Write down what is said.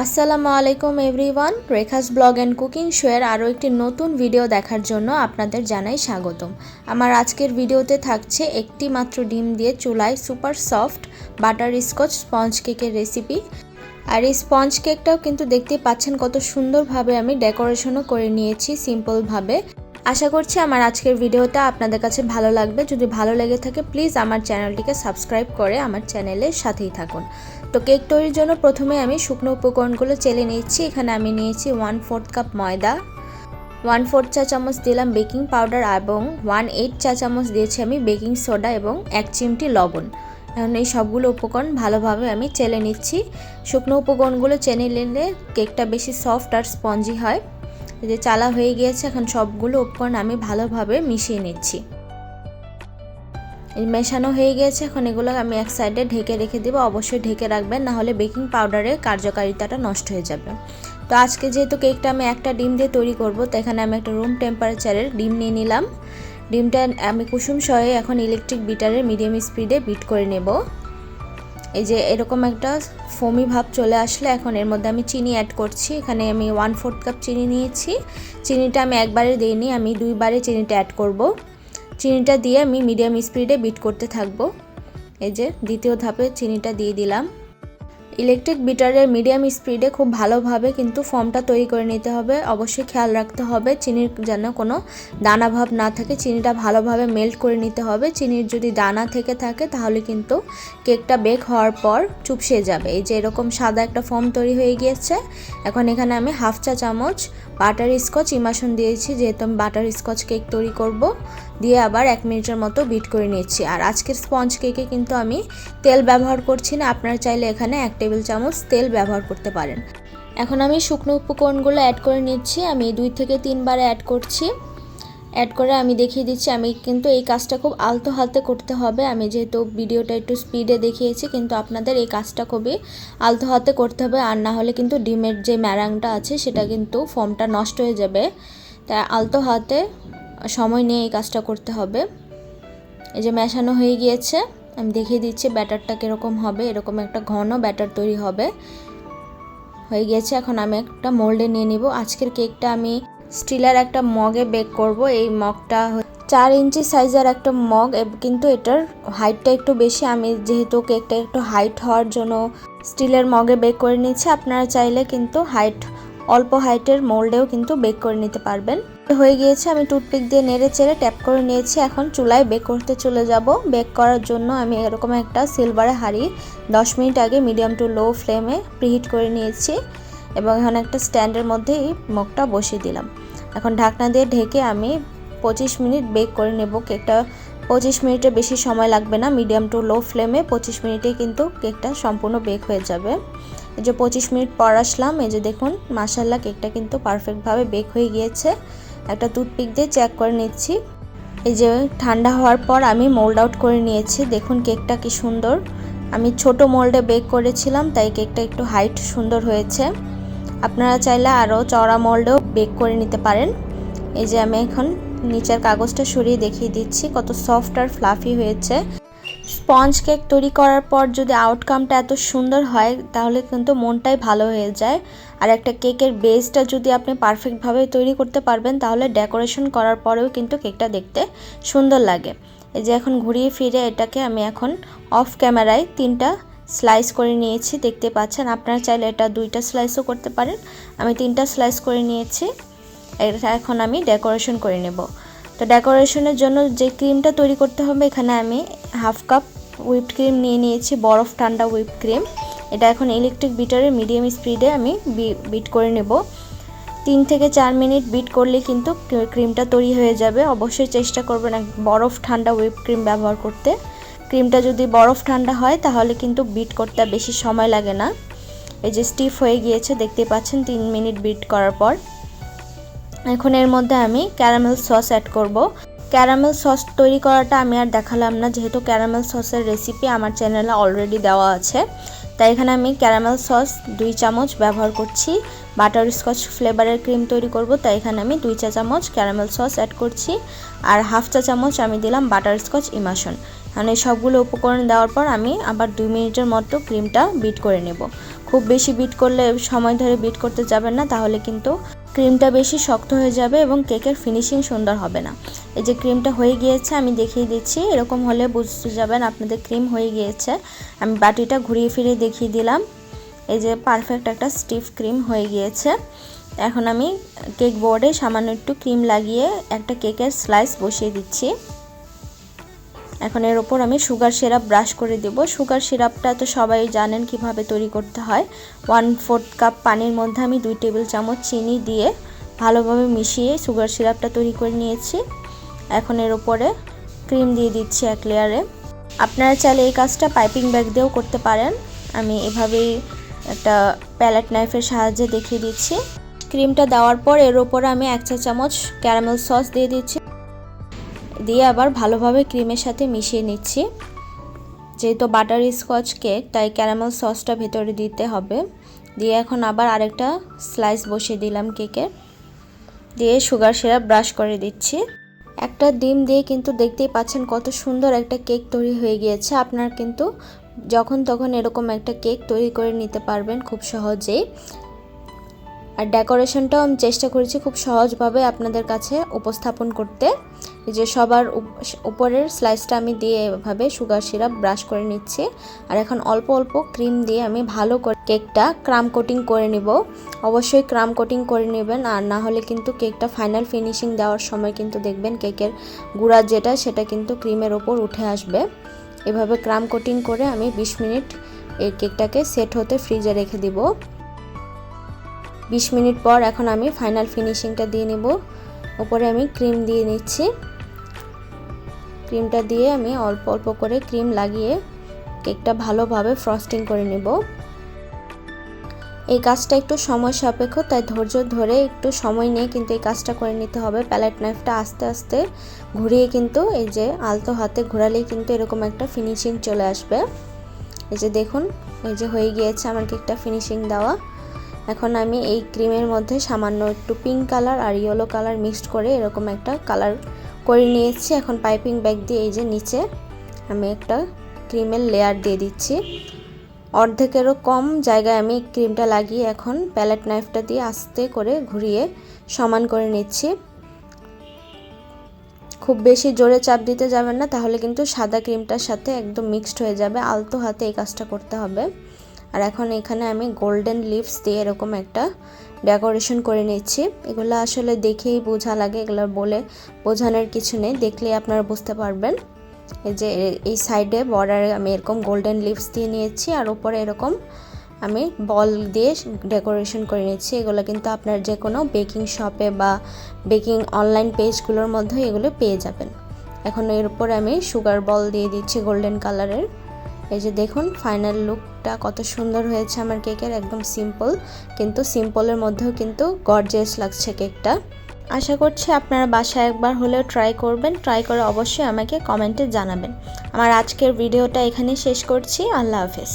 আসসালামু আলাইকুম everyone, Rekha's blog and cooking শোয়ের আরও একটি নতুন ভিডিও দেখার জন্য আপনাদের জানাই স্বাগতম। আমার আজকের ভিডিওতে থাকছে একটি মাত্র ডিম দিয়ে চুলায় super soft butterscotch sponge কেকের রেসিপি। আর এই স্পঞ্জ কেকটাও কিন্তু দেখতে পাচ্ছেন কত সুন্দরভাবে আমি ডেকোরেশনও করে নিয়েছি সিম্পলভাবে। আশা করছি আমার আজকের ভিডিওটা আপনাদের কাছে ভালো লাগবে। যদি ভালো লেগে থাকে, প্লিজ আমার চ্যানেলটিকে সাবস্ক্রাইব করে আমার চ্যানেলের সাথেই থাকুন। তো কেক তৈরির জন্য প্রথমে আমি শুকনো উপকরণগুলো চেলে নিচ্ছি এখানে আমি নিয়েছি ওয়ান ফোর্থ কাপ ময়দা ওয়ান ফোর্থ চা চামচ দিলাম বেকিং পাউডার এবং ওয়ান এইট চা চামচ দিয়েছি আমি বেকিং সোডা এবং এক চিমটি লবণ। এখন এই সবগুলো উপকরণ ভালোভাবে আমি চেলে নিচ্ছি। শুকনো উপকরণগুলো চেনে নিলে কেকটা বেশি সফট আর স্পঞ্জি হয়। যে চালা হয়ে গিয়েছে, এখন সবগুলো উপকরণ আমি ভালোভাবে মিশিয়ে নিচ্ছি। মেশানো হয়ে গেছে। এখন এগুলো আমি এক সাইডে ঢেকে রেখে দেবো। অবশ্যই ঢেকে রাখবেন, না হলে বেকিং পাউডারের কার্যকারিতাটা নষ্ট হয়ে যাবে। তো আজকে যেহেতু কেকটা আমি একটা ডিম দিয়ে তৈরি করব, তো এখানে আমি একটা রুম টেম্পারেচারের ডিম নিয়ে নিলাম। ডিমটা আমি কুসুম সয়ে এখন ইলেকট্রিক বিটারের মিডিয়াম স্পিডে বিট করে নেব। এই যে এরকম একটা ফোমি ভাব চলে আসলে এখন এর মধ্যে আমি চিনি অ্যাড করছি। এখানে আমি ওয়ান ফোর্থ কাপ চিনি নিয়েছি। চিনিটা আমি একবারে দিইনি, আমি দুইবারে চিনিটা অ্যাড করব। চিনিটা দিয়ে আমি মিডিয়াম স্পিডে বিট করতে থাকব। এই যে দ্বিতীয় ধাপে চিনিটা দিয়ে দিলাম। ইলেকট্রিক বিটারের মিডিয়াম স্পিডে খুব ভালোভাবে কিন্তু ফর্মটা তৈরি করে নিতে হবে। অবশ্যই খেয়াল রাখতে হবে, চিনির যেন কোনো দানাভাব না থাকে, চিনিটা ভালোভাবে মেল্ট করে নিতে হবে। চিনির যদি দানা থেকে থাকে তাহলে কিন্তু কেকটা বেক হওয়ার পর চুপসে যাবে। এই যে এরকম সাদা একটা ফর্ম তৈরি হয়ে গিয়েছে, এখন এখানে আমি হাফ চা চামচ বাটার স্কচ ইমাশন দিয়েছি, যেহেতু আমি বাটার স্কচ কেক তৈরি করব। দিয়ে আবার এক মিনিটের মতো বিট করে নিচ্ছি। আর আজকের স্পঞ্জ কেকে কিন্তু আমি তেল ব্যবহার করছি না, আপনারা চাইলে এখানে এক টেবিল চামচ তেল ব্যবহার করতে পারেন। এখন আমি শুকনো উপকরণগুলো অ্যাড করে নিচ্ছি। আমি দুই থেকে তিনবার অ্যাড করছি। অ্যাড করে আমি দেখিয়ে দিচ্ছি, আমি কিন্তু এই কাজটা খুব আলতো হালতে করতে হবে। আমি যেহেতু ভিডিওটা একটু স্পিডে দেখিয়েছি, কিন্তু আপনাদের এই কাজটা খুবই আলতো হাতে করতে হবে। আর না হলে কিন্তু ডিমের যে ম্যারাংটা আছে, সেটা কিন্তু ফর্মটা নষ্ট হয়ে যাবে। তাই আলতো হাতে সময় নিয়ে এই কাজটা করতে হবে। এই যে মেশানো হয়ে গিয়েছে। আমি দেখিয়ে দিচ্ছি ব্যাটারটা কীরকম হবে, এরকম একটা ঘন ব্যাটার তৈরি হবে। হয়ে গেছে, এখন আমি একটা মোল্ডে নিয়ে নিব। আজকের কেকটা আমি স্টিলের একটা মগে বেক করব। এই মগটা চার ইঞ্চি সাইজের একটা মগ কিন্তু এটার হাইটটা একটু বেশি। আমি যেহেতু কেকটা একটু হাইট হওয়ার জন্য স্টিলের মগে বেক করে নিচ্ছি, আপনারা চাইলে কিন্তু হাইট অল্প হাইটের মোল্ডেও কিন্তু বেক করে নিতে পারবেন। হয়ে গিয়েছে, আমি টুথপিক দিয়ে নেড়ে চেড়ে ট্যাপ করে নিয়েছি। এখন চুলায় বেক করতে চলে যাব। বেক করার জন্য আমি এরকম একটা সিলভারে হাঁড়ি দশ মিনিট আগে মিডিয়াম টু লো ফ্লেমে প্রিহিট করে নিয়েছি এবং এখন একটা স্ট্যান্ডের মধ্যে এই মগটা বসিয়ে দিলাম। এখন ঢাকনা দিয়ে ঢেকে আমি পঁচিশ মিনিট বেক করে নেব কেকটা। পঁচিশ মিনিটের বেশি সময় লাগবে না, মিডিয়াম টু লো ফ্লেমে পঁচিশ মিনিটে কিন্তু কেকটা সম্পূর্ণ বেক হয়ে যাবে। এই যে পঁচিশ মিনিট পর আসলাম, এই যে দেখুন মাসাল্লাহ কেকটা কিন্তু পারফেক্টভাবে বেক হয়ে গিয়েছে। একটা টুথপিক দিয়ে চেক করে নিচ্ছি। এই যে ঠান্ডা হওয়ার পর আমি মোল্ড আউট করে নিয়েছি। দেখুন কেকটা কি সুন্দর। আমি ছোট মোল্ডে বেক করেছিলাম, তাই কেকটা একটু হাইট সুন্দর হয়েছে। আপনারা চাইলে আরও চড়া মোল্ডেও বেক করে নিতে পারেন। এই যে আমি এখন নিচের কাগজটা সরিয়ে দেখিয়ে দিচ্ছি, কত সফট আর ফ্লাফি হয়েছে। স্পঞ্জ কেক তৈরি করার পর যদি আউটকামটা এত সুন্দর হয়, তাহলে কিন্তু মনটাই ভালো হয়ে যায়। আর একটা কেকের বেসটা যদি আপনি পারফেক্টভাবে তৈরি করতে পারবেন, তাহলে ডেকোরেশন করার পরেও কিন্তু কেকটা দেখতে সুন্দর লাগে। এই যে এখন ঘুরিয়ে ফিরে এটাকে আমি এখন অফ ক্যামেরায় তিনটা স্লাইস করে নিয়েছি, দেখতে পাচ্ছেন। আপনারা চাইলে এটা দুইটা স্লাইসও করতে পারেন। আমি তিনটা স্লাইস করে নিয়েছি। এটা এখন আমি ডেকোরেশন করে নেব। তো ডেকোরেশনের জন্য যে ক্রিমটা তৈরি করতে হবে, এখানে আমি হাফ কাপ হুইপড ক্রিম নিয়ে নিয়েছি, বরফ ঠান্ডা হুইপ ক্রিম এটা এখন ইলেকট্রিক বিটারের মিডিয়াম স্পিডে আমি বিট করে নেব। তিন থেকে চার মিনিট বিট করলে কিন্তু ক্রিমটা তৈরি হয়ে যাবে। অবশ্যই চেষ্টা করবেন বরফ ঠান্ডা হুইপ ক্রিম ব্যবহার করতে। ক্রিমটা যদি বরফ ঠান্ডা হয়, তাহলে কিন্তু বিট করতে বেশি সময় লাগে না। এই যে স্টিফ হয়ে গিয়েছে, দেখতে পাচ্ছেন, তিন মিনিট বিট করার পর। এখন এর মধ্যে আমি ক্যারামেল সস অ্যাড করব। ক্যারামেল সস তৈরি করাটা আমি আর দেখালাম না, যেহেতু ক্যারামেল সসের রেসিপি আমার চ্যানেলে অলরেডি দেওয়া আছে। তাই এখানে আমি ক্যারামেল সস দুই চামচ ব্যবহার করছি। বাটার স্কচ ফ্লেভারের ক্রিম তৈরি করব, তাই এখানে আমি দুই চা চামচ ক্যারামেল সস অ্যাড করছি। আর হাফ চা চামচ আমি দিলাম বাটার স্কচ ইমাশন মানে সবগুলো উপকরণ দেওয়ার পর আমি আবার দুই মিনিটের মতো ক্রিমটা বিট করে নেব। খুব বেশি বিট করলে সময় ধরে বিট করতে যাবেন না, তাহলে কিন্তু ক্রিমটা বেশি শক্ত হয়ে যাবে এবং কেকের ফিনিশিং সুন্দর হবে না। এই যে ক্রিমটা হয়ে গিয়েছে, আমি দেখিয়ে দিচ্ছি। এরকম হলে বুঝতে যাবেন আপনাদের ক্রিম হয়ে গিয়েছে। আমি বাটিটা ঘুরিয়ে ফিরিয়ে দেখিয়ে দিলাম। এই যে পারফেক্ট একটা স্টিফ ক্রিম হয়ে গিয়েছে। এখন আমি কেক বোর্ডে সামান্য একটু ক্রিম লাগিয়ে একটা কেকের স্লাইস বসিয়ে দিচ্ছি। এখন এর ওপর আমি সুগার সিরাপ ব্রাশ করে দেব। সুগার সিরাপটা তো সবাই জানেন কীভাবে তৈরি করতে হয়। ওয়ান ফোর্থ কাপ পানির মধ্যে আমি দুই টেবিল চামচ চিনি দিয়ে ভালোভাবে মিশিয়ে সুগার সিরাপটা তৈরি করে নিয়েছি। এখন এর ওপরে ক্রিম দিয়ে দিচ্ছি এক লেয়ারে। আপনারা চাইলে এই কাজটা পাইপিং ব্যাগ দিয়েও করতে পারেন। আমি এভাবেই একটা প্যালেট নাইফের সাহায্যে দেখিয়ে দিচ্ছি। ক্রিমটা দেওয়ার পর এর ওপরে আমি এক চা চামচ ক্যারামেল সস দিয়ে দিচ্ছি। দিয়ে আবার ভালোভাবে ক্রিমের সাথে মিশিয়ে নিচ্ছি। যেহেতু বাটার স্কচ কেক তাই ক্যারামেল সসটা ভেতরে দিতে হবে। দিয়ে এখন আবার আরেকটা স্লাইস বসিয়ে দিলাম কেকের দিয়ে সুগার সিরাপ ব্রাশ করে দিচ্ছি। একটা ডিম দিয়ে কিন্তু দেখতেই পাচ্ছেন কত সুন্দর একটা কেক তৈরি হয়ে গিয়েছে। আপনার কিন্তু যখন তখন এরকম একটা কেক তৈরি করে নিতে পারবেন খুব সহজেই। আর ডেকোরেশনটাও আমি চেষ্টা করেছি খুব সহজভাবে আপনাদের কাছে উপস্থাপন করতে। যে সবার উপরের স্লাইসটা আমি দিয়ে এভাবে সুগার সিরাপ ব্রাশ করে নিচ্ছি। আর এখন অল্প অল্প ক্রিম দিয়ে আমি ভালো করে কেকটা ক্রাম কোটিং করে নিব। অবশ্যই ক্রাম কোটিং করে নেবেন আর না হলে কিন্তু কেকটা ফাইনাল ফিনিশিং দেওয়ার সময় কিন্তু দেখবেন কেকের গুঁড়া যেটা, সেটা কিন্তু ক্রিমের ওপর উঠে আসবে। এভাবে ক্রাম কোটিং করে আমি ২০ মিনিট এই কেকটাকে সেট হতে ফ্রিজে রেখে দিব। 20 মিনিট পর এখন আমি ফাইনাল ফিনিশিংটা দিয়ে নেব। উপরে আমি ক্রিম দিয়ে নিচ্ছি। ক্রিমটা দিয়ে আমি অল্প অল্প করে ক্রিম লাগিয়ে কেকটা ভালোভাবে ফ্রস্টিং করে নেব। এই কাজটা একটু সময় সাপেক্ষ, তাই ধৈর্য ধরে একটু সময় নিয়ে কিন্তু এই কাজটা করে নিতে হবে। প্যালেট নাইফটা আস্তে আস্তে ঘুরিয়ে কিন্তু এই যে আলতো হাতে ঘোরালেই কিন্তু এরকম একটা ফিনিশিং চলে আসবে। এই যে দেখুন, এই যে হয়ে গিয়েছে আমার কেকটা ফিনিশিং দেওয়া। এখন আমি এই ক্রিমের মধ্যে সামান্য একটু পিঙ্ক কালার আর ইয়েলো কালার মিক্সড করে এরকম একটা কালার করে নিয়েছি। এখন পাইপিং ব্যাগ দিয়ে এই যে নিচে আমি একটা ক্রিমের লেয়ার দিয়ে দিচ্ছি। অর্ধেকেরও কম জায়গায় আমি ক্রিমটা লাগিয়ে এখন প্যালেট নাইফটা দিয়ে আস্তে করে ঘুরিয়ে সমান করে নিচ্ছি। খুব বেশি জোরে চাপ দিতে যাবেন না, তাহলে কিন্তু সাদা ক্রিমটার সাথে একদম মিক্সড হয়ে যাবে। আলতো হাতে এই কাজটা করতে হবে। আর এখন এখানে আমি গোল্ডেন লিপস দিয়ে এরকম একটা ডেকোরেশন করে নিচ্ছি। এগুলো আসলে দেখেই বোঝা লাগে, এগুলো বলে বোঝানোর কিছু নেই দেখলে আপনারা বুঝতে পারবেন। এই যে এই সাইডে বর্ডারে আমি এরকম গোল্ডেন লিপস দিয়ে নিয়েছি আর উপরে এরকম আমি বল দিয়ে ডেকোরেশন করে নিচ্ছি। এগুলো কিন্তু আপনার যে কোনো বেকিং শপে বা বেকিং অনলাইন পেজগুলোর মধ্যে এগুলো পেয়ে যাবেন। এখন এর উপরে আমি সুগার বল দিয়ে দিচ্ছি গোল্ডেন কালারের এই যে দেখুন ফাইনাল লুকটা কত সুন্দর হয়েছে আমার কেকের একদম সিম্পল কিন্তু সিম্পলের মধ্যেও কিন্তু গর্জেস লাগছে কেকটা আশা করছি আপনারা বাসায় একবার হলেও ট্রাই করবেন ট্রাই করে অবশ্যই আমাকে কমেন্টে জানাবেন। আমার আজকের ভিডিওটা এখানেই শেষ করছি, আল্লাহ হাফেজ।